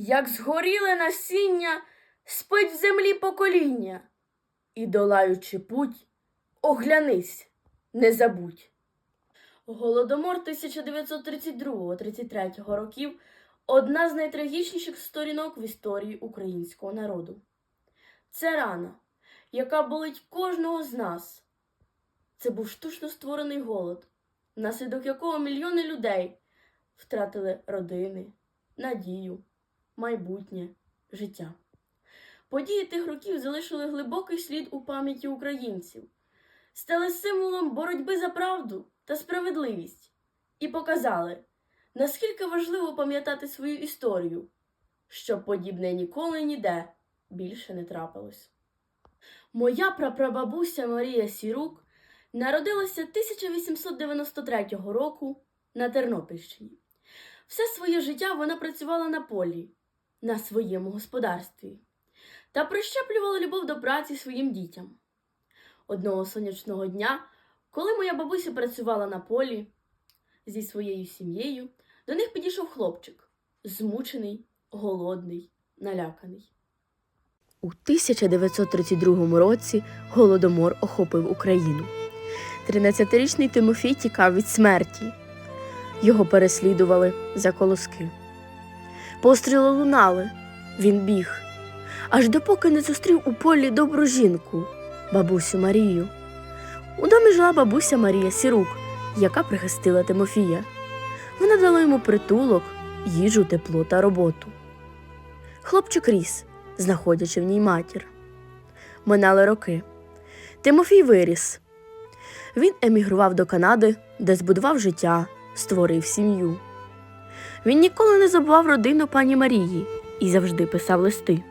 як згоріле насіння, спить в землі покоління, і, долаючи путь, оглянись, не забудь. Голодомор 1932-33 років одна з найтрагічніших сторінок в історії українського народу. Це рана, яка болить кожного з нас. Це був штучно створений голод, внаслідок якого мільйони людей втратили родини, надію, майбутнє, життя. Події тих років залишили глибокий слід у пам'яті українців, стали символом боротьби за правду та справедливість і показали, наскільки важливо пам'ятати свою історію, щоб подібне ніколи ніде більше не трапилось. Моя прапрабабуся Марія Сірук народилася 1893 року на Тернопільщині. Все своє життя вона працювала на полі, на своєму господарстві та прищеплювала любов до праці своїм дітям. Одного сонячного дня, коли моя бабуся працювала на полі зі своєю сім'єю, до них підійшов хлопчик, змучений, голодний, наляканий. У 1932 році голодомор охопив Україну. 13-річний Тимофій тікав від смерті. Його переслідували за колоски. Постріли лунали, він біг, аж допоки не зустрів у полі добру жінку, бабусю Марію. У домі жила бабуся Марія Сірук, яка прихистила Тимофія. Вона дала йому притулок, їжу, тепло та роботу. Хлопчик ріс, знаходячи в ній матір. Минали роки. Тимофій виріс. Він емігрував до Канади, де збудував життя, створив сім'ю. Він ніколи не забував родину пані Марії і завжди писав листи.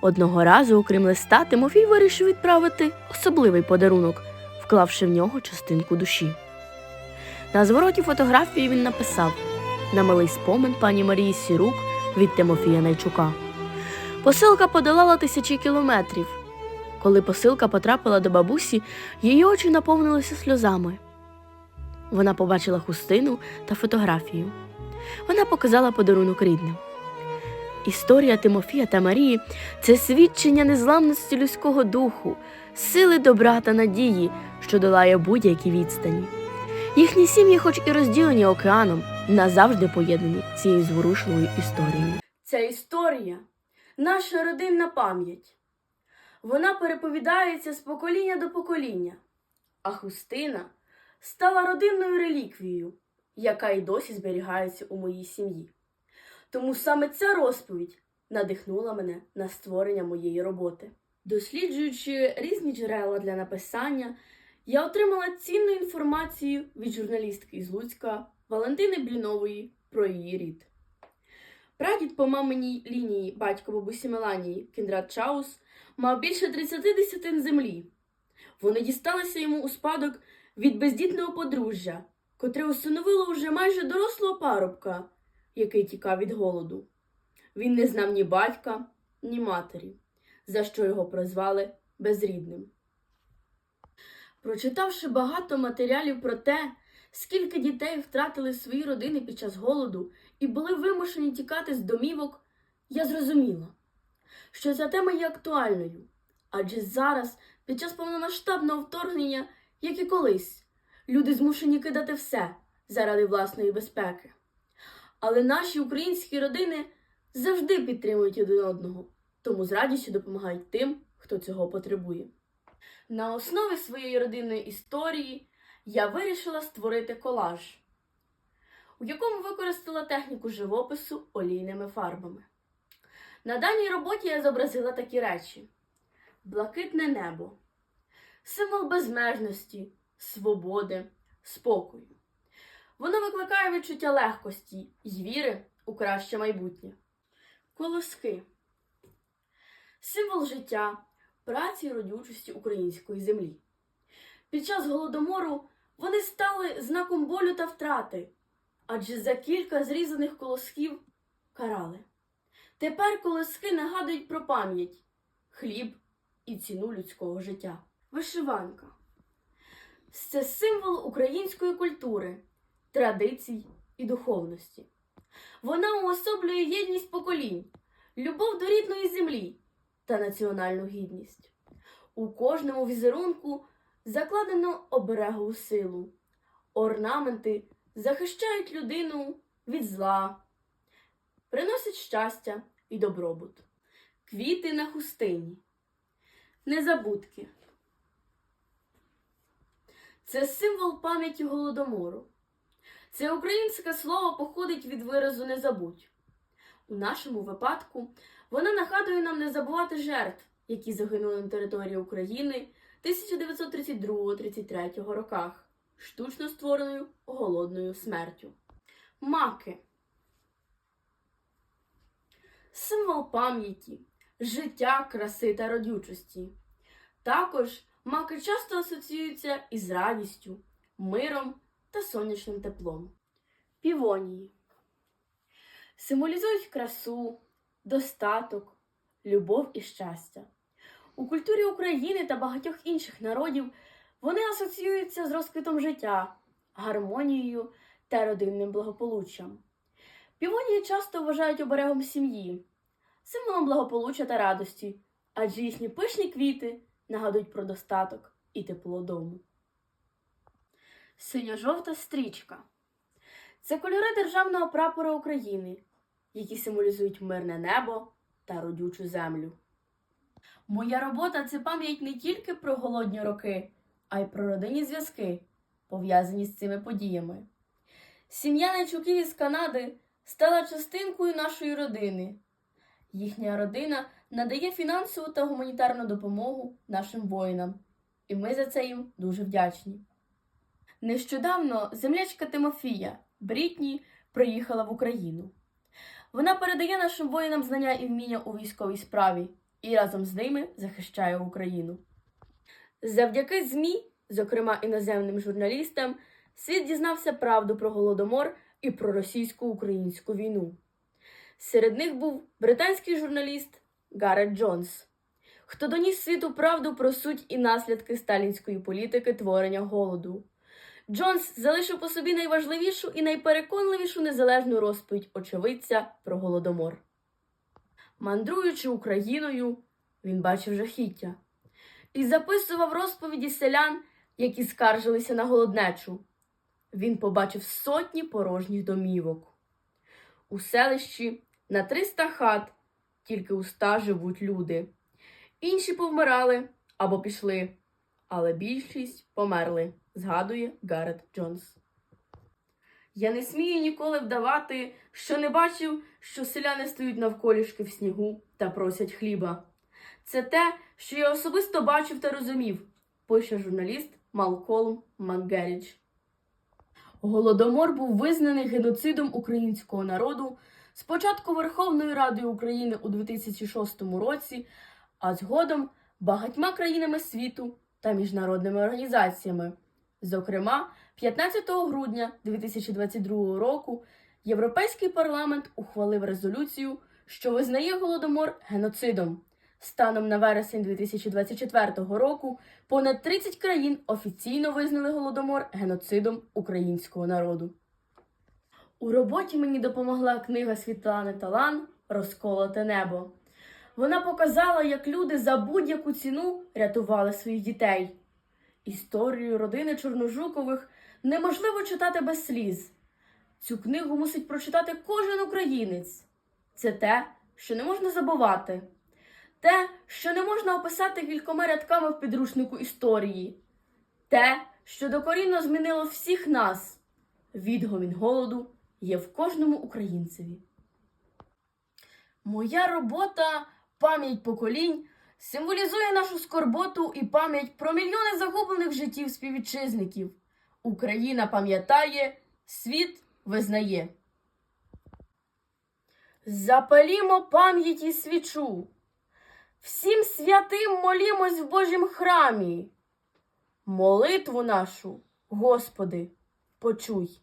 Одного разу, окрім листа, Тимофій вирішив відправити особливий подарунок, вклавши в нього частинку душі. На звороті фотографії він написав на милий спомин пані Марії Сірук від Тимофія Найчука. Посилка подолала тисячі кілометрів. Коли посилка потрапила до бабусі, її очі наповнилися сльозами. Вона побачила хустину та фотографію. Вона показала подарунок рідним. Історія Тимофія та Марії це свідчення незламності людського духу, сили добра та надії, що долає будь-які відстані. Їхні сім'ї, хоч і розділені океаном, назавжди поєднані цією зворушливою історією. Ця історія наша родинна пам'ять. Вона переповідається з покоління до покоління, а хустина стала родинною реліквією, яка й досі зберігається у моїй сім'ї. Тому саме ця розповідь надихнула мене на створення моєї роботи. Досліджуючи різні джерела для написання, я отримала цінну інформацію від журналістки із Луцька Валентини Блінової про її рід. Прадід по маминій лінії батько бабусі Меланії Кіндрат Чаус мав більше 30 десятин землі. Вони дісталися йому у спадок від бездітного подружжя, котре установило уже майже дорослого парубка, який тікав від голоду. Він не знав ні батька, ні матері, за що його прозвали безрідним. Прочитавши багато матеріалів про те, скільки дітей втратили свої родини під час голоду і були вимушені тікати з домівок, я зрозуміла, що ця тема є актуальною, адже зараз, під час повномасштабного вторгнення, як і колись, люди змушені кидати все заради власної безпеки. Але наші українські родини завжди підтримують один одного, тому з радістю допомагають тим, хто цього потребує. На основі своєї родинної історії я вирішила створити колаж, у якому використала техніку живопису олійними фарбами. На даній роботі я зобразила такі речі: блакитне небо, символ безмежності, свободи, спокою. Воно викликає відчуття легкості й віри у краще майбутнє. Колоски символ життя, праці й родючості української землі. Під час голодомору вони стали знаком болю та втрати, адже за кілька зрізаних колосків карали. Тепер колоски нагадують про пам'ять, хліб і ціну людського життя. Вишиванка це символ української культури, традицій і духовності. Вона уособлює єдність поколінь, любов до рідної землі та національну гідність. У кожному візерунку закладено оберегову силу. Орнаменти захищають людину від зла, приносять щастя і добробут. Квіти на хустині. Незабудки. Це символ пам'яті голодомору. Це українське слово походить від виразу не забудь. У нашому випадку вона нагадує нам не забувати жертв, які загинули на території України 1932-33 роках, штучно створеною голодною смертю. Маки. Символ пам'яті, життя, краси та родючості. Також маки часто асоціюються із радістю, миром та сонячним теплом. Півонії символізують красу, достаток, любов і щастя. У культурі України та багатьох інших народів вони асоціюються з розквітом життя, гармонією та родинним благополуччям. Півонії часто вважають оберегом сім'ї, символом благополуччя та радості, адже їхні пишні квіти нагадують про достаток і тепло дому. Синьо-жовта стрічка це кольори державного прапора України, які символізують мирне небо та родючу землю. Моя робота це пам'ять не тільки про голодні роки, а й про родинні зв'язки, пов'язані з цими подіями. Сім'я Нечуків із Канади стала частинкою нашої родини. Їхня родина надає фінансову та гуманітарну допомогу нашим воїнам, і ми за це їм дуже вдячні. Нещодавно землячка Тимофія Брітні приїхала в Україну. Вона передає нашим воїнам знання і вміння у військовій справі і разом з ними захищає Україну. Завдяки ЗМІ, зокрема іноземним журналістам, світ дізнався правду про голодомор і про російсько-українську війну. Серед них був британський журналіст Гарет Джонс, хто доніс світу правду про суть і наслідки сталінської політики творення голоду. Джонс залишив по собі найважливішу і найпереконливішу незалежну розповідь очевидця про голодомор. Мандруючи Україною, він бачив жахіття і записував розповіді селян, які скаржилися на голоднечу. Він побачив сотні порожніх домівок. У селищі на 300 хат тільки у ста живуть люди. Інші повмирали або пішли, але більшість померли, згадує Гарет Джонс. Я не смію ніколи вдавати, що не бачив, що селяни стоють навколішки в снігу та просять хліба. Це те, що я особисто бачив та розумів, пише журналіст Малколм Мангеріч. Голодомор був визнаний геноцидом українського народу спочатку Верховною Радою України у 2006 році, а згодом багатьма країнами світу та міжнародними організаціями. Зокрема, 15 грудня 2022 року Європейський парламент ухвалив резолюцію, що визнає голодомор геноцидом. Станом на вересень 2024 року понад 30 країн офіційно визнали голодомор геноцидом українського народу. У роботі мені допомогла книга Світлани Талан Розколоте небо. Вона показала, як люди за будь-яку ціну рятували своїх дітей. Історію родини Чорножукових неможливо читати без сліз. Цю книгу мусить прочитати кожен українець. Це те, що не можна забувати, те, що не можна описати кількома рядками в підручнику історії, те, що докорінно змінило всіх нас. Відгомін голоду є в кожному українцеві. Моя робота, пам'ять поколінь, символізує нашу скорботу і пам'ять про мільйони загублених життів співвітчизників. Україна пам'ятає, світ визнає. Запалімо пам'яті свічу. Всім святим молімось в Божім храмі. Молитву нашу, Господи, почуй.